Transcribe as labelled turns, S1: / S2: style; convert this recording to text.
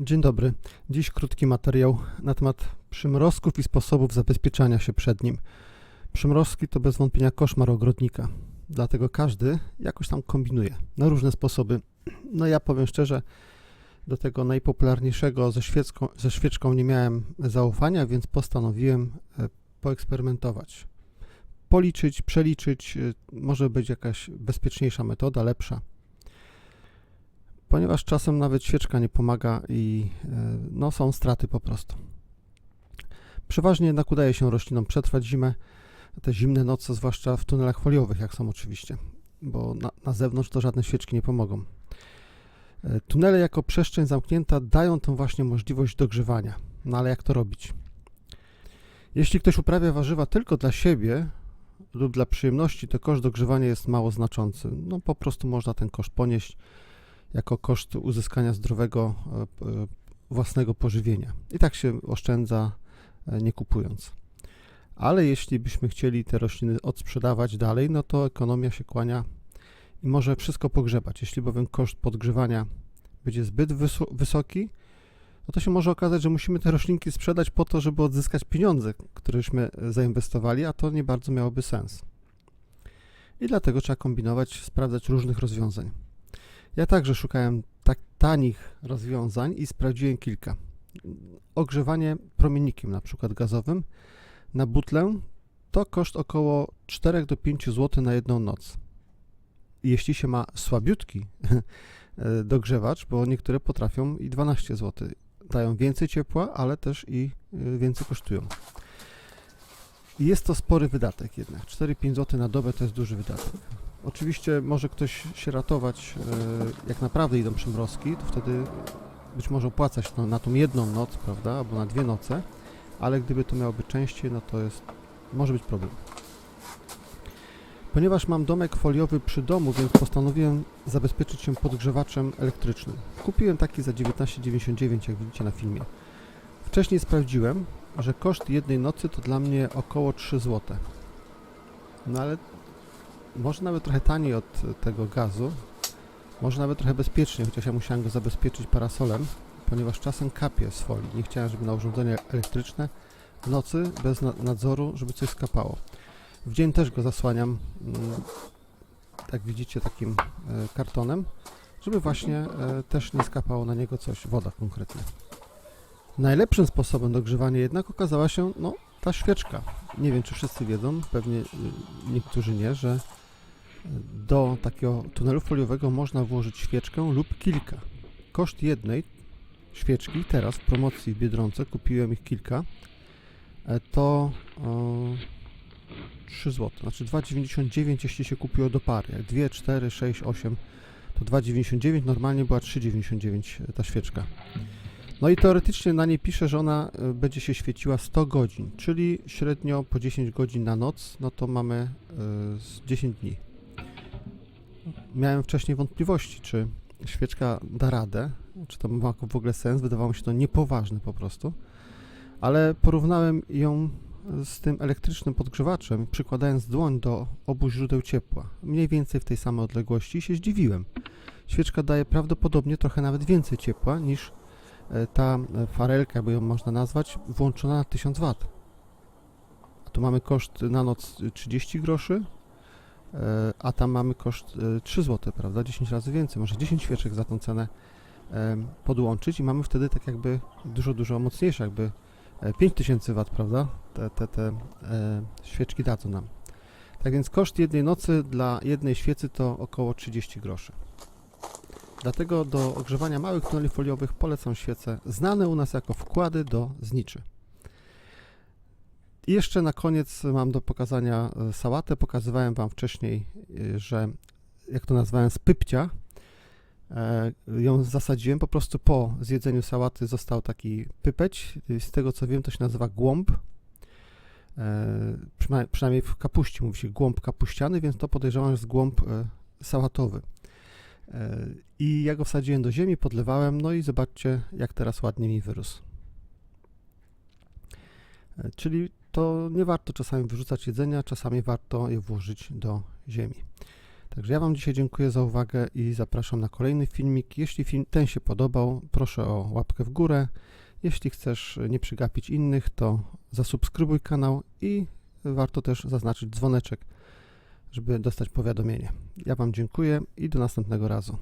S1: Dzień dobry. Dziś krótki materiał na temat przymrozków i sposobów zabezpieczania się przed nim. Przymrozki to bez wątpienia koszmar ogrodnika, dlatego każdy jakoś tam kombinuje na różne sposoby. No ja powiem szczerze, do tego najpopularniejszego ze, świecką, ze świeczką nie miałem zaufania, więc postanowiłem e, poeksperymentować. Policzyć, przeliczyć, e, może być jakaś bezpieczniejsza metoda, lepsza ponieważ czasem nawet świeczka nie pomaga i e, no, są straty po prostu. Przeważnie jednak udaje się roślinom przetrwać zimę, te zimne noce, zwłaszcza w tunelach foliowych, jak są oczywiście, bo na, na zewnątrz to żadne świeczki nie pomogą. E, Tunele jako przestrzeń zamknięta dają tą właśnie możliwość dogrzewania. No ale jak to robić? Jeśli ktoś uprawia warzywa tylko dla siebie lub dla przyjemności, to koszt dogrzewania jest mało znaczący. No po prostu można ten koszt ponieść jako koszt uzyskania zdrowego e, e, własnego pożywienia. I tak się oszczędza e, nie kupując. Ale jeśli byśmy chcieli te rośliny odsprzedawać dalej, no to ekonomia się kłania i może wszystko pogrzebać. Jeśli bowiem koszt podgrzewania będzie zbyt wyso- wysoki, no to się może okazać, że musimy te roślinki sprzedać po to, żeby odzyskać pieniądze, któreśmy zainwestowali, a to nie bardzo miałoby sens. I dlatego trzeba kombinować, sprawdzać różnych rozwiązań. Ja także szukałem tak tanich rozwiązań i sprawdziłem kilka. Ogrzewanie promiennikiem, na przykład gazowym, na butlę to koszt około 4 do 5 zł na jedną noc. Jeśli się ma słabiutki dogrzewacz, bo niektóre potrafią i 12 zł. Dają więcej ciepła, ale też i y, więcej kosztują. Jest to spory wydatek jednak. 4-5 zł na dobę to jest duży wydatek. Oczywiście może ktoś się ratować, e, jak naprawdę idą przymrozki, to wtedy być może opłacać to na tą jedną noc, prawda, albo na dwie noce, ale gdyby to miało być częściej, no to jest, może być problem. Ponieważ mam domek foliowy przy domu, więc postanowiłem zabezpieczyć się podgrzewaczem elektrycznym. Kupiłem taki za 19,99, jak widzicie na filmie. Wcześniej sprawdziłem, że koszt jednej nocy to dla mnie około 3 zł. No ale może nawet trochę taniej od tego gazu, może nawet trochę bezpiecznie, chociaż ja musiałem go zabezpieczyć parasolem, ponieważ czasem kapie z folii. Nie chciałem, żeby na urządzenie elektryczne w nocy bez na- nadzoru, żeby coś skapało. W dzień też go zasłaniam, tak widzicie, takim e, kartonem, żeby właśnie e, też nie skapało na niego coś, woda konkretnie. Najlepszym sposobem dogrzewania jednak okazała się no, ta świeczka. Nie wiem, czy wszyscy wiedzą, pewnie y, niektórzy nie, że do takiego tunelu foliowego można włożyć świeczkę lub kilka. Koszt jednej świeczki, teraz w promocji w Biedronce, kupiłem ich kilka, e, to o, 3 zł, znaczy 2,99 jeśli się kupiło do pary. Jak 2, 4, 6, 8 to 2,99, normalnie była 3,99 ta świeczka. No i teoretycznie na niej pisze, że ona e, będzie się świeciła 100 godzin, czyli średnio po 10 godzin na noc, no to mamy e, z 10 dni. Miałem wcześniej wątpliwości, czy świeczka da radę, czy to ma w ogóle sens, wydawało mi się to niepoważne po prostu, ale porównałem ją z tym elektrycznym podgrzewaczem, przykładając dłoń do obu źródeł ciepła, mniej więcej w tej samej odległości się zdziwiłem. Świeczka daje prawdopodobnie trochę nawet więcej ciepła niż e, ta e, farelka, by ją można nazwać, włączona na 1000 W. A tu mamy koszt na noc 30 groszy, a tam mamy koszt e, 3 zł, prawda? 10 razy więcej, może 10 świeczek za tą cenę e, podłączyć i mamy wtedy tak jakby dużo, dużo mocniejsze, jakby e, 5000 W, prawda? Te, te, te e, świeczki dadzą nam. Tak więc koszt jednej nocy dla jednej świecy to około 30 groszy. Dlatego do ogrzewania małych tuneli foliowych polecam świece znane u nas jako wkłady do zniczy. I jeszcze na koniec mam do pokazania e, sałatę. Pokazywałem Wam wcześniej, e, że jak to nazwałem, z pypcia e, ją zasadziłem. Po prostu po zjedzeniu sałaty został taki pypeć. Z tego co wiem, to się nazywa głąb. Przyna- Przynajmniej w kapuście mówi się głąb kapuściany, więc to podejrzewam, że jest głąb sałatowy. I ja go wsadziłem do ziemi, podlewałem, no i zobaczcie, jak teraz ładnie mi wyrósł. Czyli to nie warto czasami wyrzucać jedzenia, czasami warto je włożyć do ziemi. Także ja Wam dzisiaj dziękuję za uwagę i zapraszam na kolejny filmik. Jeśli film ten się podobał, proszę o łapkę w górę. Jeśli chcesz nie przegapić innych, to zasubskrybuj kanał i warto też zaznaczyć dzwoneczek, żeby dostać powiadomienie. Ja Wam dziękuję i do następnego razu.